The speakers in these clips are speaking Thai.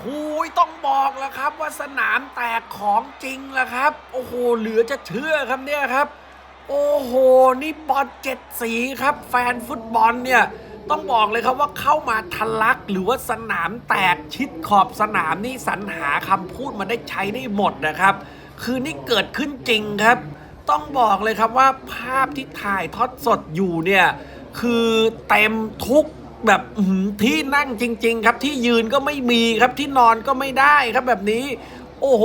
โหต้องบอกแล้วครับว่าสนามแตกของจริงแล้วครับ โอ้โหเหลือจะเชื่อครับเนี่ยครับ โอ้โหนี่บอลเจ็ดสีครับ แฟนฟุตบอลเนี่ยต้องบอกเลยครับว่าเข้ามาทะลักหรือว่าสนามแตกชิดขอบสนามนี่สรรหาคำพูดมาได้ใช้ได้หมดนะครับ คือนี่เกิดขึ้นจริงครับ ต้องบอกเลยครับว่าภาพที่ถ่ายทอดสดอยู่เนี่ยคือเต็มทุก แบบที่นั่งจริง ๆ ครับ ที่ยืนก็ไม่มีครับที่นอนก็ไม่ได้ครับแบบนี้ โอ้โห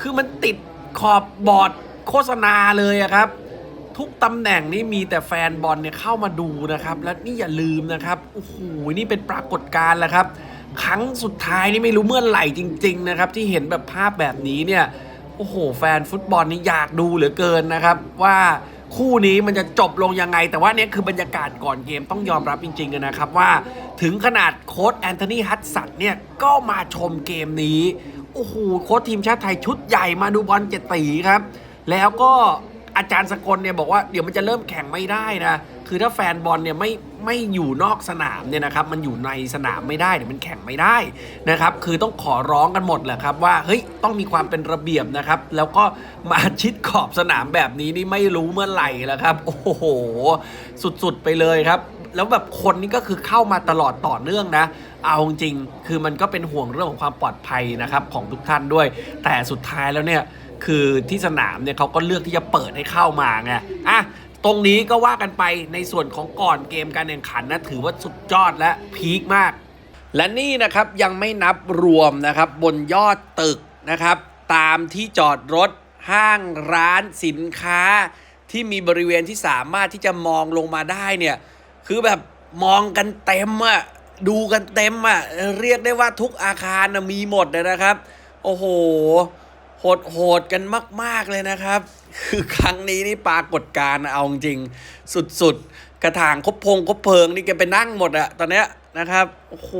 คือมันติดขอบบอร์ดโฆษณาเลยอะครับ ทุกตำแหน่งนี่มีแต่แฟนบอลเนี่ยเข้ามาดูนะครับ และนี่อย่าลืมนะครับโอ้โหนี่เป็นปรากฏการณ์แหละครับ ครั้งสุดท้ายนี่ไม่รู้เมื่อไหร่จริง ๆ นะครับ ที่เห็นแบบภาพแบบนี้เนี่ยโอ้โห แฟนฟุตบอลนี่อยากดูเหลือเกินนะครับว่า คู่นี้มันจะจบลงยังไง แต่ว่าเนี่ยคือบรรยากาศก่อนเกมต้องยอมรับจริงๆนะครับว่า ถึงขนาดโค้ชแอนโทนีฮัตสันเนี่ยก็มาชมเกมนี้ โอ้โหโค้ชทีมชาติไทยชุดใหญ่มาดูบอลเจ็ดตีครับ แล้วก็อาจารย์สกลเนี่ยบอกว่าเดี๋ยวมันจะเริ่มแข่งไม่ได้นะ คือถ้าแฟนบอลเนี่ยไม่ไม่อยู่นอกสนามเนี่ยนะครับมันอยู่ในสนามไม่ได้เดี๋ยวมันแข่งไม่ได้นะครับคือต้องขอร้องกันหมดแหละครับว่าเฮ้ยต้องมีความเป็นระเบียบนะครับแล้วก็มาชิดขอบสนามแบบนี้นี่ไม่รู้เมื่อไหร่แล้วครับโอ้โห สุดๆไปเลยครับแล้วแบบคนนี้ก็คือเข้ามาตลอดต่อเนื่องนะ เอาจริง คือมันก็เป็นห่วงเรื่องของความปลอดภัยนะครับของทุกท่านด้วย แต่สุดท้ายแล้วเนี่ย คือที่สนามเนี่ยเขาก็เลือกที่จะเปิดให้เข้ามาไง อะ ตรงนี้ก็ว่ากันไปในส่วนของก่อนเกมการแข่งขันนะถือว่าสุดยอดและพีคมาก และนี่นะครับยังไม่นับรวมนะครับบนยอดตึกนะครับ ตามที่จอดรถห้างร้านสินค้า ที่มีบริเวณที่สามารถที่จะมองลงมาได้เนี่ยคือแบบมองกันเต็มอะดูกันเต็มอะเรียกได้ว่าทุกอาคารนะมีหมดเลยนะครับ โอ้โห โหดโหดกันมาก ๆ เลยนะครับ คือครั้งนี้นี่ปรากฏการเอาจริงๆสุด ๆ กระถางคบพงคบเพลิงนี่แกไปนั่งหมดอะตอนเนี้ยนะครับ โอ้โห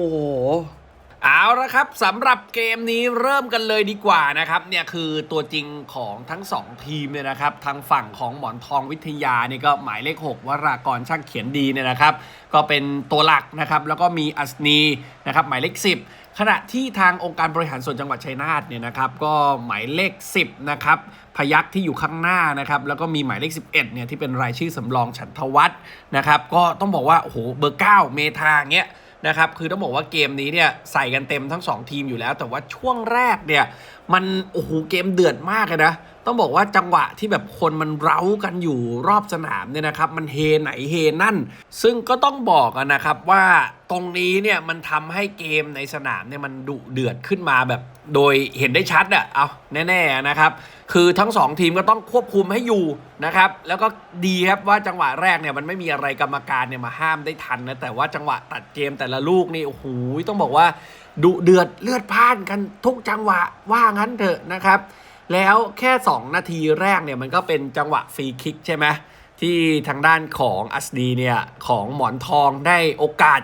เอาละครับสำหรับเกมนี้เริ่มกันเลยดีกว่านะครับเนี่ยคือตัวจริงของทั้ง 2 ทีมเนี่ยนะครับทางฝั่งของหมอนทองวิทยานี่ก็หมายเลข 6วรากรช่างเขียนดีเนี่ยนะครับ ก็เป็นตัวหลักนะครับแล้วก็มีอัศนีนะครับหมายเลข 10 ขณะที่ทางองค์การบริหารส่วนจังหวัดชัยนาทเนี่ยนะครับก็หมายเลข 10นะครับพยักที่อยู่ข้างหน้านะครับแล้วก็มีหมายเลข 11เนี่ยที่เป็นรายชื่อสำรองฉันทวัฒน์นะครับก็ต้องบอกว่าโอ้โหเบอร์ 9 เมทาเงี้ย นะครับคือต้องบอกว่าเกมนี้เนี่ยใส่กันเต็มทั้ง 2 ทีมอยู่แล้ว แต่ว่าช่วงแรกเนี่ยมันโอ้โหเกมเดือดมากเลยนะ ต้องบอกว่าจังหวะที่แบบคนมันเร้ากันอยู่รอบสนามเนี่ยนะครับ มันเฮไหนเฮนั่น ซึ่งก็ต้องบอกนะครับว่าตรงนี้เนี่ยมันทำให้เกมในสนามเนี่ยมันดุเดือดขึ้นมาแบบ โดยเห็นได้ชัดอะเอาแน่ๆนะครับ คือทั้งสองทีมก็ต้องควบคุมให้อยู่นะครับ แล้วก็ดีครับว่าจังหวะแรกเนี่ยมันไม่มีอะไรกรรมการเนี่ยมาห้ามได้ทันนะแต่ว่าจังหวะตัดเกมแต่ละลูกนี่โอ้โหต้องบอกว่าดุเดือดเลือดพ่านกันทุกจังหวะว่างั้นเถอะนะครับ แล้วแค่ 2 นาทีแรกเนี่ยมันก็เป็นจังหวะฟรีคิกใช่ไหมที่ทางด้านของอัสดีเนี่ย ของหมอนทองได้โอกาส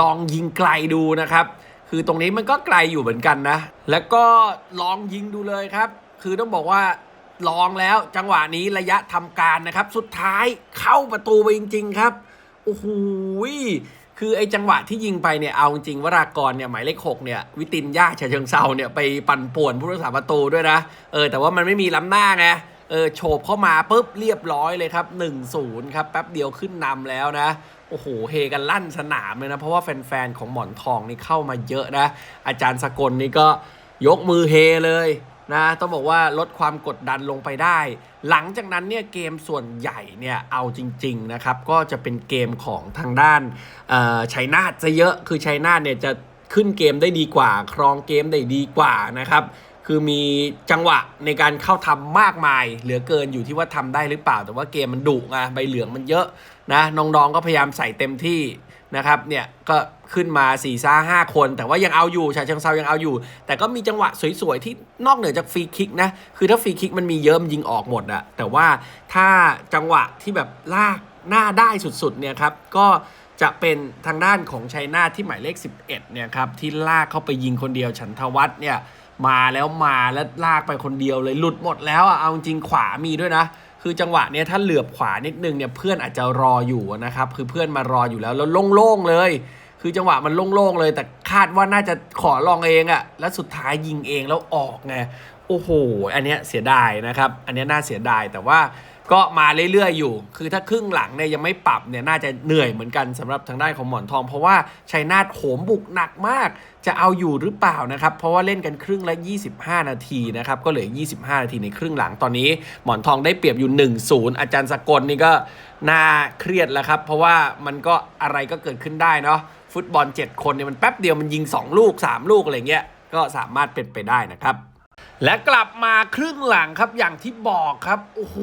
ลองยิงไกลดูนะครับ คือตรงนี้มันก็ไกลอยู่เหมือนกันนะ แล้วก็ลองยิงดูเลยครับ คือต้องบอกว่าลองแล้วจังหวะนี้ระยะทำการนะครับ สุดท้ายเข้าประตูไปจริง ๆ ครับโอ้โห คือไอ้จังหวะที่ยิงไปเนี่ยเอาจริงวรากรเนี่ยหมายเลขหกเนี่ยวิตินย่าฉะเชิงเซาเนี่ยไปปั่นป่วนผู้รักษาประตูด้วยนะเออแต่ว่ามันไม่มีล้ำหน้าไงเออโฉบเข้ามาปุ๊บเรียบร้อยเลยครับ 1-0 ครับ แป๊บเดียวขึ้นนำแล้วนะ โอ้โห เฮกันลั่นสนามเลยนะ เพราะว่าแฟน ๆ ของหมอนทองนี่เข้ามาเยอะนะ อาจารย์สกลนี่ก็ยกมือเฮเลย นะต้องบอกว่าลดความกดดันลงไปได้ หลังจากนั้นเนี่ยเกมส่วนใหญ่เนี่ยเอาจริงๆนะครับก็จะเป็นเกมของทางด้านชัยนาทจะเยอะคือชัยนาทเนี่ยจะขึ้นเกมได้ดีกว่า ครองเกมได้ดีกว่านะครับคือมีจังหวะในการเข้าทำมากมาย เหลือเกินอยู่ที่ว่าทำได้หรือเปล่า แต่ว่าเกมมันดุไงใบเหลืองมันเยอะนะน้องๆก็พยายามใส่เต็มที่ นะครับเนี่ยก็ขึ้นมา4ี่ซ่าห้าคน แต่ว่ายังเอาอยู่ชาเชิงเซายังเอาอยู่ แต่ก็มีจังหวะสวยๆ ที่นอกเหนือจากฟรีคิกนะ คือถ้าฟรีคิกมันมีเยอะมันยิงออกหมดอะแต่ว่าถ้าจังหวะที่แบบลากหน้าได้สุดๆเนี่ยครับก็จะเป็นทางด้านของชัยนาทที่หมายเลข 11เนี่ยครับที่ลากเข้าไปยิงคนเดียวฉันทวัฒน์เนี่ยมาแล้วมาแล้วลากไปคนเดียวเลยหลุดหมดแล้วอะเอาจริงขวามีด้วยนะ คือจังหวะเนี้ยถ้าเหลือบขวานิดนึงเนี่ยเพื่อนอาจจะรออยู่นะครับคือเพื่อนมารออยู่แล้วแล้วโล่งๆเลย คือจังหวะมันโล่งๆเลย แต่คาดว่าน่าจะขอลองเองอะแล้วสุดท้ายยิงเองแล้วออกไงโอ้โห อันเนี้ยเสียดายนะครับ อันเนี้ยน่าเสียดายแต่ว่า ก็มาเรื่อยๆอยู่ คือถ้าครึ่งหลังเนี่ยยังไม่ปรับเนี่ยน่าจะเหนื่อยเหมือนกันสำหรับทางด้านของหมอนทอง เพราะว่าชัยนาทโหมบุกหนักมาก จะเอาอยู่หรือเปล่านะครับ เพราะว่าเล่นกันครึ่งละ 25 นาทีนะครับ ก็เหลือ 25 นาทีในครึ่งหลังตอนนี้ หมอนทองได้เปรียบอยู่ 1-0 อาจารย์สกลนี่ก็น่าเครียดแล้วครับ เพราะว่ามันก็อะไรก็เกิดขึ้นได้เนาะ ฟุตบอล 7 คนเนี่ยมันแป๊บเดียวมันยิง 2 ลูก 3 ลูกอะไรเงี้ย ก็สามารถเป็นไปได้นะครับ และกลับมาครึ่งหลังครับอย่างที่บอกครับโอ้โห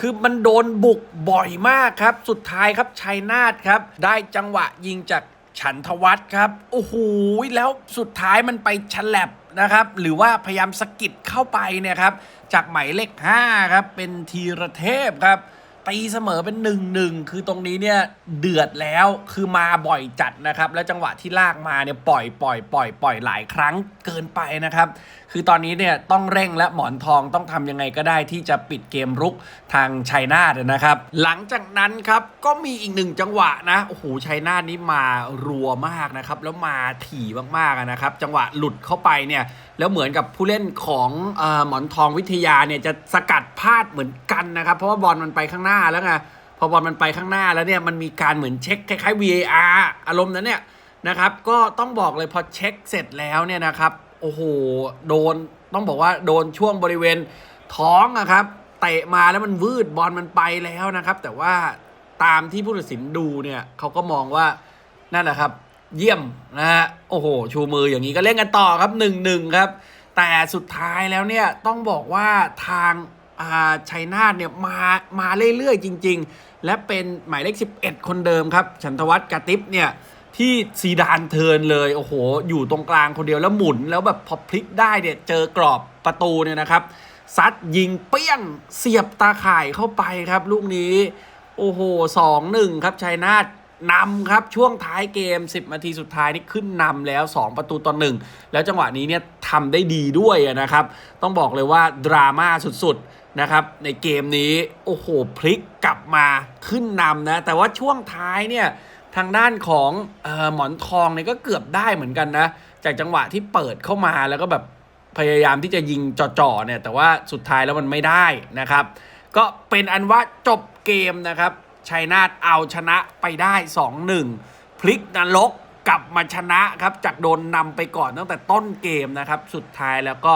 คือมันโดนบุกบ่อยมากครับ สุดท้ายครับชัยนาทครับ ได้จังหวะยิงจากฉันทวัฒน์ครับโอ้โหแล้วสุดท้ายมันไปฉลับนะครับ หรือว่าพยายามสะกิดเข้าไปเนี่ยครับ จากหมายเลข5ครับ เป็นทีระเทพครับ ตีเสมอเป็น1นหนึ่งคือตรงนี้เนี่ยเดือดแล้วคือมาบ่อยจัดนะครับ แล้วจังหวะที่ลากมาเนี่ยปล่อยปล่อยปล่อยปล่อยหลายครั้งเกินไปนะครับ คือตอนนี้เนี่ยต้องเร่งและหมอนทองต้องทำยังไงก็ได้ที่จะปิดเกมรุกทางชัยนาทนะครับ หลังจากนั้นครับก็มีอีกหนึ่งจังหวะนะโอ้โหชัยนาทนี่มารัวมากนะครับ แล้วมาถี่มากๆนะครับ จังหวะหลุดเข้าไปเนี่ยแล้วเหมือนกับผู้เล่นของอหมอนทองวิทยาเนี่ยจะสกัดพลาดเหมือนกันนะครับ เพราะว่าบอลมันไปข้างหน้าแล้วไงพอบอลมันไปข้างหน้าแล้วเนี่ยมันมีการเหมือนเช็คคล้ายๆ VAR อารมณ์นั้นเนี่ยนะครับ ก็ต้องบอกเลยพอเช็คเสร็จแล้วเนี่ยนะครับโอ้โหโดนต้องบอกว่าโดนช่วงบริเวณท้องอะครับเตะมาแล้วมันวืดบอลมันไปแล้วนะครับ แต่ว่าตามที่ผู้ตัดสินดูเนี่ยเขาก็มองว่านั่นแหละครับ เยี่ยมนะฮะโอ้โห ชูมืออย่างนี้ก็เล่นกันต่อครับ1นหนึ่งครับ แต่สุดท้ายแล้วเนี่ยต้องบอกว่าทาง ชัยนาทเนี่ยมามาเรื่อยๆ จริง ๆ และเป็นหมายเลข 11 คนเดิมครับ ฉันทวัฒน์กาติปเนี่ยที่ซีดานเทินเลย โอ้โห อยู่ตรงกลางคนเดียวแล้วหมุนแล้วแบบพอพลิกได้เนี่ยเจอกรอบประตูเนี่ยนะครับซัดยิงเปี้ยงเสียบตาข่ายเข้าไปครับ ลูกนี้ โอ้โหสองหนึ่งครับชัยนาทนำครับช่วงท้ายเกม 10นาทีสุดท้ายนี่ขึ้นนำแล้ว 2 ประตูต่อหนึ่งแล้วจังหวะนี้เนี่ยทำได้ดีด้วยนะครับ ต้องบอกเลยว่าดราม่าสุดๆ นะครับในเกมนี้โอ้โหพลิกกลับมาขึ้นนำนะ แต่ว่าช่วงท้ายเนี่ยทางด้านของออหมอนทองเนี่ยก็เกือบได้เหมือนกันนะ จากจังหวะที่เปิดเข้ามาแล้วก็แบบพยายามที่จะยิงจ่อๆเนี่ยแต่ว่าสุดท้ายแล้วมันไม่ได้นะครับ ก็เป็นอันว่าจบเกมนะครับชัยนาทเอาชนะไปได้ 2-1 พลิกนรกกลับมาชนะครับ จากโดนนำไปก่อนตั้งแต่ต้นเกมนะครับ สุดท้ายแล้วก็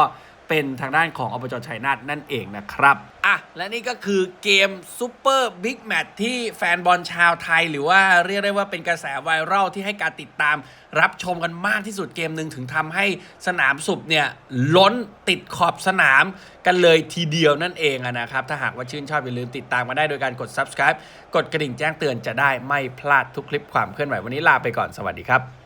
เป็นทางด้านของอบจชัยนาทนั่นเองนะครับอะและนี่ก็คือเกมซูเปอร์บิ๊กแมตที่แฟนบอลชาวไทย หรือว่าเรียกได้ว่าเป็นกระแสไวรัลที่ให้การติดตาม รับชมกันมากที่สุดเกมหนึ่งถึงทำให้สนามสุบเนี่ยล้นติดขอบสนามกันเลยทีเดียวนั่นเองนะครับ ถ้าหากว่าชื่นชอบอย่าลืมติดตามมาได้โดยการกด subscribe กดกระดิ่งแจ้งเตือนจะได้ไม่พลาดทุกคลิปความเคลื่อนไหววันนี้ลาไปก่อนสวัสดีครับ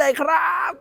เลยครับ